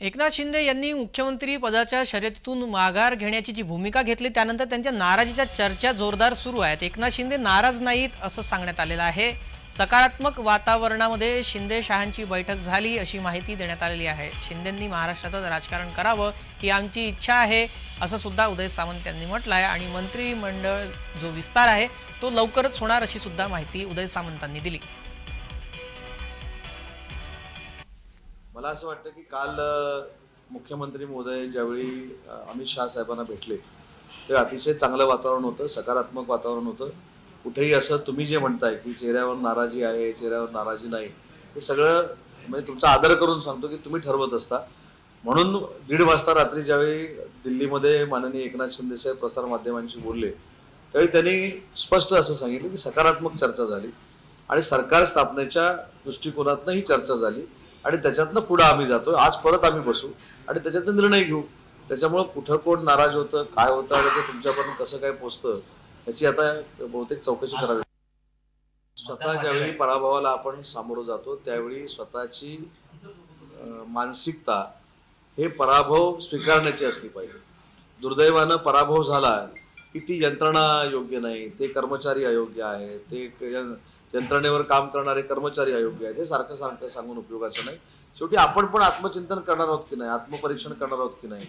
एकनाथ शिंदे यांनी मुख्यमंत्री पदाच्या शर्यतीतून माघार घेण्याची जी भूमिका घेतली त्यानंतर त्यांच्या नाराजीच्या चर्चा जोरदार सुरू आहेत. एकनाथ शिंदे नाराज नाहीत असं सांगण्यात आलेलं आहे. सकारात्मक वातावरणामध्ये शिंदे शहांची बैठक झाली अशी माहिती देण्यात आलेली आहे. शिंदेंनी महाराष्ट्रातच राजकारण करावं ही आमची इच्छा आहे असं सुद्धा उदय सामंत यांनी म्हटलं आहे आणि मंत्रिमंडळ जो विस्तार आहे तो लवकरच होणार अशी सुद्धा माहिती उदय सामंतांनी दिली. मला असं वाटतं की काल मुख्यमंत्री महोदय ज्यावेळी अमित शहा साहेबांना भेटले ते अतिशय चांगलं वातावरण होतं सकारात्मक वातावरण होतं. कुठेही असं तुम्ही जे म्हणताय की चेहऱ्यावर नाराजी आहे चेहऱ्यावर नाराजी नाही हे सगळं म्हणजे तुमचा आदर करून सांगतो की तुम्ही ठरवत असता. म्हणून दीड वाजता रात्री ज्यावेळी दिल्लीमध्ये माननीय एकनाथ शिंदे साहेब प्रसारमाध्यमांशी बोलले त्यावेळी त्यांनी स्पष्ट असं सांगितलं की सकारात्मक चर्चा झाली आणि सरकार स्थापनेच्या दृष्टिकोनातनं ही चर्चा झाली. आणि त्याच्यातनं पुढं आम्ही जातो आज परत आम्ही बसू. आणि त्याच्यातनं निर्णय घेऊ. त्याच्यामुळं कुठं कोण नाराज होतं काय होतं आणि ते तुमच्यापर्यंत कसं काय पोचतं याची आता बहुतेक चौकशी करावी. स्वतः ज्यावेळी पराभवाला आपण सामोरं जातो त्यावेळी स्वतःची मानसिकता हे पराभव स्वीकारण्याची असली पाहिजे. दुर्दैवानं पराभव झाला की ती यंत्रणा योग्य नाही ते कर्मचारी अयोग्य आहे ते यंत्रणेवर काम करणारे कर्मचारी अयोग्य आहेत हे सारखं सारखं सांगून उपयोगाचं नाही. शेवटी आपण पण आत्मचिंतन करणार आहोत की नाही आत्मपरीक्षण करणार आहोत की नाही?